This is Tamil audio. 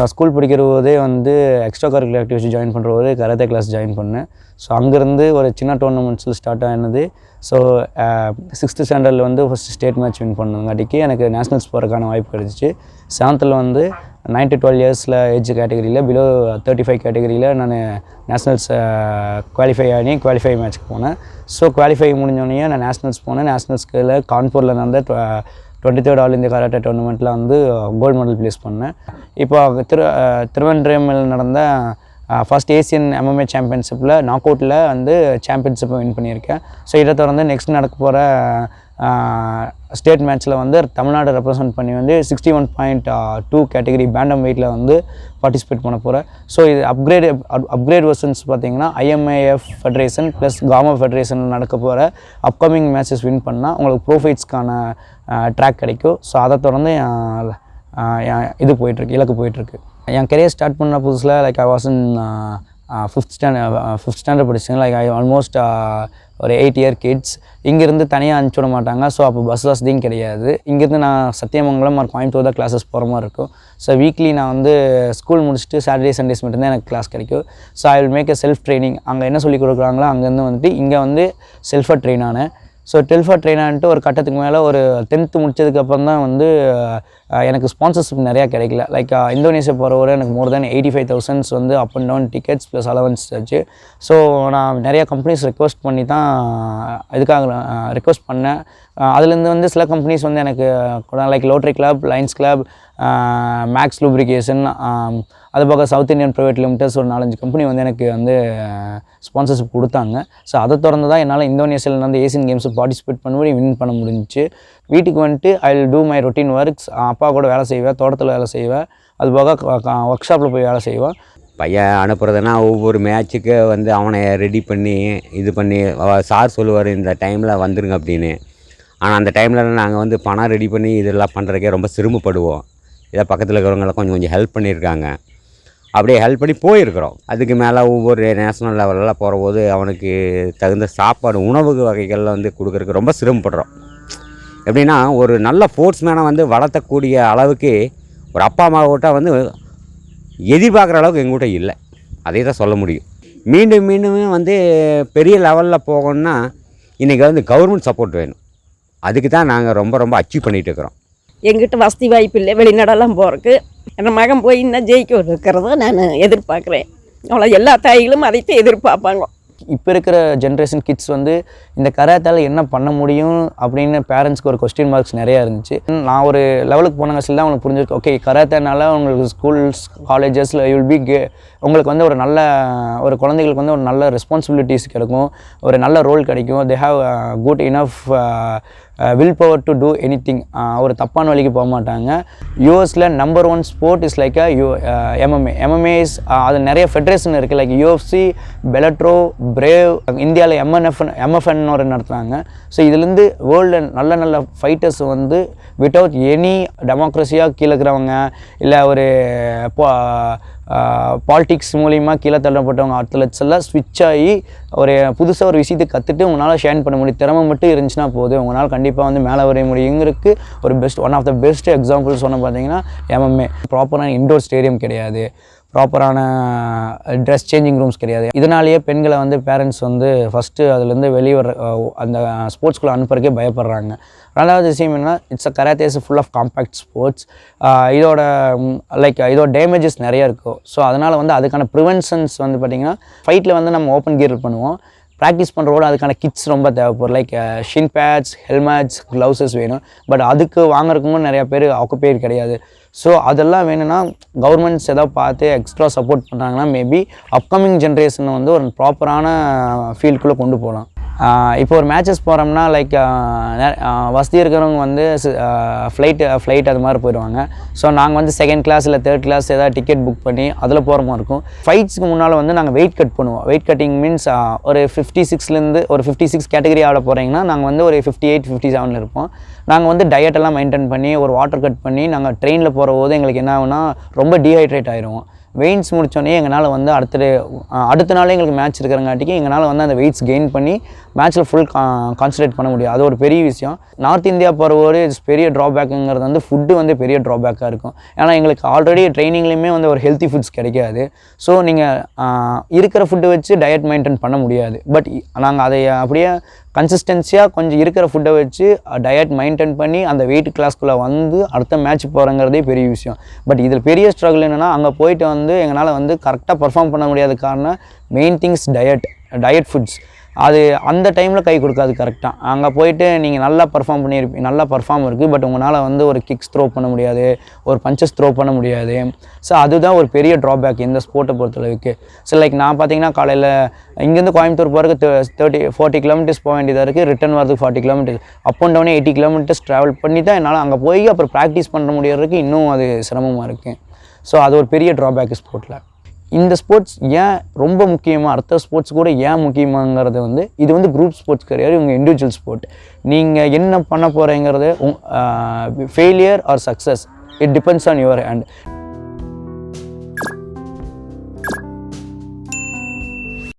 நான் ஸ்கூல் படிக்கிற போதே வந்து எக்ஸ்ட்ரா கரிக்குலர் ஆக்டிவிட்டி ஜாயின் பண்ணுற போது கராத்தே கிளாஸ் ஜாயின் பண்ணேன். ஸோ அங்கேருந்து ஒரு சின்ன டோர்னமெண்ட்ஸில் ஸ்டார்ட் ஆனது. ஸோ சிக்ஸ்த்து ஸ்டாண்டர்டில் வந்து ஃபஸ்ட் ஸ்டேட் மேட்ச் வின் பண்ணங்காட்டிக்கு எனக்கு நேஷ்னல்ஸ் போகிறதுக்கான வாய்ப்பு கிடச்சிச்சு. செவன்த்தில் வந்து நைன் டு டுவெல் இயர்ஸில் ஏஜ் கேட்டகரியில் பிலோ தேர்ட்டி ஃபைவ் கேட்டகரியில் நான் நேஷ்னல்ஸ் குவாலிஃபை ஆகி குவாலிஃபை மேட்ச்க்கு போனேன். ஸோ குவாலிஃபை முடிஞ்சோடனே நான் நேஷ்னல்ஸ் போனேன். நேஷ்னல்ஸ்கில் கான்பூரில் நடந்த twenty third all India karate டோர்னமெண்ட்டில் வந்து கோல்டு மெடல் ப்ளேஸ் பண்ணேன். இப்போ திரு uh, அஹ், நடந்த ஃபர்ஸ்ட் ஏசியன் எம்எம்ஏ சாம்பியன்ஷிப்பில் நாக் அவுட்டில் வந்து சாம்பியன்ஷிப்பை வின் பண்ணியிருக்கேன். ஸோ இதை தொடர்ந்து நெக்ஸ்ட் நடக்க போகிற ஸ்டேட் மேட்ச்சில் வந்து தமிழ்நாடு ரெப்ரசன்ட் பண்ணி வந்து sixty one point two category bantam வெயிட்டில் வந்து பார்ட்டிசிபேட் பண்ண போகிறேன் ஸோ இது அப்கிரேட் அப்கிரேட் வெர்ஷன்ஸ் பார்த்தீங்கன்னா IMAF federation plus GAMMA federation நடக்க போகிற அப்கமிங் மேட்சஸ் வின் பண்ணால் உங்களுக்கு ப்ரோஃபைட்ஸ்க்கான ட்ராக் கிடைக்கும். ஸோ அதை தொடர்ந்து என் என் இது போயிட்டுருக்கு இலக்கு போயிட்டுருக்கு. என் கெரியர் ஸ்டார்ட் பண்ண புதுசில் like I was in fifth standard fifth standard படிச்சேன் லைக் ஐ ஆல்மோஸ்ட் ஒரு எயிட் இயர் கிட்ஸ் இங்கேருந்து தனியாக அனுப்பிச்சி விட மாட்டாங்க. ஸோ அப்போ பஸ் வசதியும் கிடையாது. இங்கேருந்து நான் சத்தியமங்கலம் ஒரு கோயம்புத்தூர் தான் கிளாஸஸ் போகிற மாதிரி இருக்கும். ஸோ வீக்லி நான் வந்து ஸ்கூல் முடிச்சுட்டு சாட்டர்டே சண்டேஸ் மட்டும்தான் எனக்கு கிளாஸ் கிடைக்கும். So I will make a self training அங்கே என்ன சொல்லி கொடுக்குறாங்களோ அங்கேருந்து வந்துட்டு இங்கே வந்து செல்ஃபாக ட்ரெயின் ஆனேன். ஸோ டெல்ஃபா ட்ரெயினான்ட்டு ஒரு கட்டத்துக்கு மேலே ஒரு டென்த்து முடிச்சதுக்கப்புறம் தான் வந்து எனக்கு ஸ்பான்சர்ஷிப் நிறையா கிடைக்கல. லைக் இந்தோனேஷியா போகிறவரை எனக்கு more then eighty five thousands வந்து up and down tickets plus allowance ஆச்சு ஸோ நான் நிறையா கம்பெனிஸ் ரெக்வஸ்ட் பண்ணி தான் இதுக்காக ரெக்வஸ்ட் பண்ணேன். அதுலேருந்து வந்து சில கம்பெனிஸ் வந்து எனக்கு like rotary club lions club max lubrication அது பக்கம் சவுத் இந்தியன் ப்ரைவேட் லிமிடெட்ஸ் ஒரு நாலஞ்சு கம்பெனி வந்து எனக்கு வந்து ஸ்பான்சர்ஷிப் கொடுத்தாங்க. ஸோ அதை தொடர்ந்து தான் என்னால் இந்தோனேஷியாவில் வந்து ஏசியன் கேம்ஸ் பார்ட்டிசிபேட் பண்ணி வின் பண்ண முடிஞ்சுச்சு. வீட்டுக்கு வந்துட்டு I will do my routine works அப்பா கூட வேலை செய்வேன் தோட்டத்தில் வேலை செய்வேன். அது போக ஒர்க் ஷாப்பில் போய் வேலை செய்வேன். பையன் அனுப்புறதுனா ஒவ்வொரு மேட்ச்சுக்கு வந்து அவனை ரெடி பண்ணி இது பண்ணி சார் சொல்லுவார் இந்த டைமில் வந்துருங்க அப்படின்னு. ஆனால் அந்த டைமில் நாங்கள் வந்து பணம் ரெடி பண்ணி இதெல்லாம் பண்ணுறதுக்கே ரொம்ப சிரமப்படுவோம். இதை பக்கத்தில் இருக்கிறவங்களாம் கொஞ்சம் கொஞ்சம் ஹெல்ப் பண்ணியிருக்காங்க. அப்படியே ஹெல்ப் பண்ணி போயிருக்கிறோம். அதுக்கு மேலே ஒவ்வொரு நேஷனல் லெவலெல்லாம் போகிறபோது அவனுக்கு தகுந்த சாப்பாடு உணவு வகைகளில் வந்து கொடுக்குறதுக்கு ரொம்ப சிரமப்படுறோம். எப்படின்னா ஒரு நல்ல ஸ்போர்ட்ஸ்மேனை வந்து வளர்த்தக்கூடிய அளவுக்கு ஒரு அப்பா அம்மாவிட்ட வந்து எதிர்பார்க்குற அளவுக்கு எங்கள்கிட்ட இல்லை. அதே தான் சொல்ல முடியும். மீண்டும் மீண்டும் வந்து பெரிய லெவலில் போகணுன்னா இன்றைக்கி வந்து கவர்மெண்ட் சப்போர்ட் வேணும். அதுக்கு தான் நாங்கள் ரொம்ப ரொம்ப அச்சீவ் பண்ணிகிட்டு இருக்கிறோம் எங்கிட்ட வசதி வாய்ப்பு இல்லை வெளிநாடெல்லாம் போகிறதுக்கு என் மகன் போய் இன்னும் ஜெயிக்க இருக்கிறத நான் எதிர்பார்க்குறேன். அவ்வளோ எல்லா தாய்களும் அதைத்தான் எதிர்பார்ப்பாங்க. இப்போ இருக்கிற ஜென்ரேஷன் கிட்ஸ் வந்து இந்த கராத்தால் என்ன பண்ண முடியும் அப்படின்னு பேரண்ட்ஸ்க்கு ஒரு கொஸ்டின் மார்க்ஸ் நிறையா இருந்துச்சு. நான் ஒரு லெவலுக்கு போன தான் உங்களுக்கு புரிஞ்சிருக்கு. ஓகே கராத்தேனால உங்களுக்கு ஸ்கூல்ஸ் காலேஜஸில் யூல் பி கே உங்களுக்கு வந்து ஒரு நல்ல ஒரு குழந்தைகளுக்கு வந்து ஒரு நல்ல ரெஸ்பான்சிபிலிட்டிஸ் கிடைக்கும். ஒரு நல்ல ரோல் கிடைக்கும். They have good enough will power to do anything ஒரு தப்பான வழிக்கு போக மாட்டாங்க. யூஎஸில் number one sport is like you MMA MMA is அது நிறைய ஃபெடரேஷன் இருக்குது லைக் யூஎஃப்சி பெலட்ரோ பிரேவ் இந்தியாவில் எம்என்எஃப் எம்எஃப்என் ஒரு நடத்துகிறாங்க ஸோ இதுலேருந்து வேர்ல்டு நல்ல நல்ல ஃபைட்டர்ஸ் வந்து வித்தவுட் எனி டெமோக்ரஸியாக கீழே இருக்கிறவங்க இல்லை ஒரு பாலிட்டிக்ஸ் மூலிமா கீழே தள்ளப்பட்டவங்க அத்லட்ஸ் எல்லாம் ஸ்விட்ச் ஆகி ஒரு புதுசாக ஒரு விஷயத்தை கற்றுட்டு உங்களால் ஷேன் பண்ண முடியும். திறமை மட்டும் இருந்துச்சுன்னா போதும். உங்களால் கண்டிப்பாக வந்து மேலே வர முடியுங்கிறதுக்கு ஒரு best one of the best example சொன்ன பார்த்தீங்கன்னா எம்எம்ஏ ப்ராப்பரான இண்டோர் ஸ்டேடியம் கிடையாது. ப்ராப்பரான ட்ரெஸ் சேஞ்சிங் ரூம்ஸ் கிடையாது. இதனாலேயே பெண்களை வந்து பேரண்ட்ஸ் வந்து ஃபஸ்ட்டு அதுலேருந்து வெளியே வர அந்த ஸ்போர்ட்ஸ்குள்ளே அனுப்புறக்கே பயப்படுறாங்க. ரெண்டாவது விஷயம் என்ன it's a karate's full of compact sports இதோட லைக் இதோட டேமேஜஸ் நிறைய இருக்கும். ஸோ அதனால் வந்து அதுக்கான ப்ரிவென்ஷன்ஸ் வந்து பார்த்திங்கன்னா ஃபைட்டில் வந்து நம்ம ஓப்பன் கியர் பண்ணுவோம். ப்ராக்டிஸ் பண்ணுறோட அதுக்கான கிட்ஸ் ரொம்ப தேவைப்படும். Like shin pads helmets gloves வேணும். பட் அதுக்கு வாங்குறதுக்கும் நிறையா பேர் ஆக்குப்பேர் கிடையாது. ஸோ அதெல்லாம் வேணும்னா கவர்மெண்ட்ஸ் எதாவது பார்த்து எக்ஸ்ட்ரா சப்போர்ட் பண்ணாங்கன்னா மேபி அப்கமிங் ஜென்ரேஷனை வந்து ஒரு ப்ராப்பரான ஃபீல்டுக்குள்ளே uh, கொண்டு போகலாம். இப்போ ஒரு மேட்சஸ் போகிறோம்னா லைக் வசதி இருக்கிறவங்க வந்து ஃப்ளைட் ஃப்ளைட் அது மாதிரி போயிடுவாங்க. ஸோ நாங்கள் வந்து செகண்ட் கிளாஸ் இல்லை தேர்ட் கிளாஸ் ஏதாவது டிக்கெட் புக் பண்ணி அதில் போகிற மாதிரி இருக்கும் ஃபைட்ஸ்க்கு முன்னால் வந்து நாங்கள் வெயிட் கட் பண்ணுவோம். வெயிட் கட்டிங் மீன்ஸ் ஒரு ஃபிஃப்டி சிக்ஸ்லேருந்து ஒரு ஃபிஃப்டி சிக்ஸ் கேட்டகரி ஆட போகிறீங்கன்னா நாங்கள் வந்து ஒரு ஃபிஃப்டி எயிட் ஃபிஃப்டி செவனில் இருப்போம். நாங்கள் வந்து டயட் எல்லாம் மெயின்டைன் பண்ணி ஒரு வாட்டர் கட் பண்ணி நாங்கள் ட்ரெயினில் போகிற போது எங்களுக்கு என்ன ஆகுனா ரொம்ப டீஹைட்ரேட் ஆயிடுவோம் வெயின்ஸ் முடித்தோடனே எங்களால் வந்து அடுத்த அடுத்த நாளே எங்களுக்கு மேட்ச் இருக்கிறங்காட்டிக்கு எங்களால் வந்து அந்த வெயிட்ஸ் கெயின் பண்ணி மேட்ச்சில் ஃபுல் கான்சன்ட்ரேட் பண்ண முடியும். அது ஒரு பெரிய விஷயம். நார்த் இந்தியா போகிறவரு பெரிய ட்ராபேக்குங்கிறது வந்து ஃபுட்டு வந்து பெரிய ட்ராபேக்காக இருக்கும். ஏன்னா எங்களுக்கு ஆல்ரெடி ட்ரைனிங்லேயுமே வந்து ஒரு ஹெல்த்தி ஃபுட்ஸ் கிடைக்காது. ஸோ நீங்கள் இருக்கிற ஃபுட்டு வச்சு டயட் மெயின்டைன் பண்ண முடியாது. பட் நாங்கள் அதை அப்படியே கன்சிஸ்டன்சியாக கொஞ்சம் இருக்கிற ஃபுட்டை வச்சு டயட் மெயின்டைன் பண்ணி அந்த வெயிட் கிளாஸ்க்குள்ளே வந்து அடுத்த மேட்ச் போகிறங்கிறதே பெரிய விஷயம். பட் இதில் பெரிய ஸ்ட்ரகிள் என்னென்னா அங்கே போயிட்டு வந்து எங்களால் வந்து கரெக்டாக பர்ஃபார்ம் பண்ண முடியாத காரணம் main things diet diet foods அது அந்த டைமில் கை கொடுக்காது கரெக்டாக அங்கே போயிட்டு நீங்கள் நல்லா பர்ஃபார்ம் பண்ணியிருப்பீங்க நல்லா பர்ஃபார்ம் இருக்குது பட் உங்களால் வந்து ஒரு கிக்ஸ் த்ரோ பண்ண முடியாது ஒரு பஞ்சஸ் த்ரோ பண்ண முடியாது. ஸோ அதுதான் ஒரு பெரிய ட்ராபேக் இந்த ஸ்போர்ட்டை பொறுத்தளவுக்கு ஸோ லைக் நான் பார்த்தீங்கன்னா காலையில் இங்கேருந்து கோயம்புத்தூர் போகிறதுக்கு தேர்ட்டி ஃபார்ட்டி கிலோமீட்டர்ஸ் போக வேண்டியதாக இருக்குது ரிட்டன் வரதுக்கு ஃபார்ட்டி கிலோமீட்டர்ஸ் அப் அண்ட் டவுனே எயிட்டி கிலோமீட்டர்ஸ் ட்ராவல் பண்ணி தான் என்னால் அங்கே போய் அப்புறம் ப்ராக்டிஸ் பண்ண முடியறதுக்கு இன்னும் அது சிரமமாக இருக்குது ஸோ அது ஒரு பெரிய ட்ராபேக் ஸ்போர்ட்டில் இந்த ஸ்போர்ட்ஸ் ஏன் ரொம்ப முக்கியமாக அடுத்த ஸ்போர்ட்ஸ் கூட ஏன் முக்கியமாங்கிறது வந்து இது வந்து குரூப் ஸ்போர்ட்ஸ் கிடையாது உங்கள் இண்டிவிஜுவல் ஸ்போர்ட் நீங்கள் என்ன பண்ண போகிறீங்கிறது failure or success it depends on your hand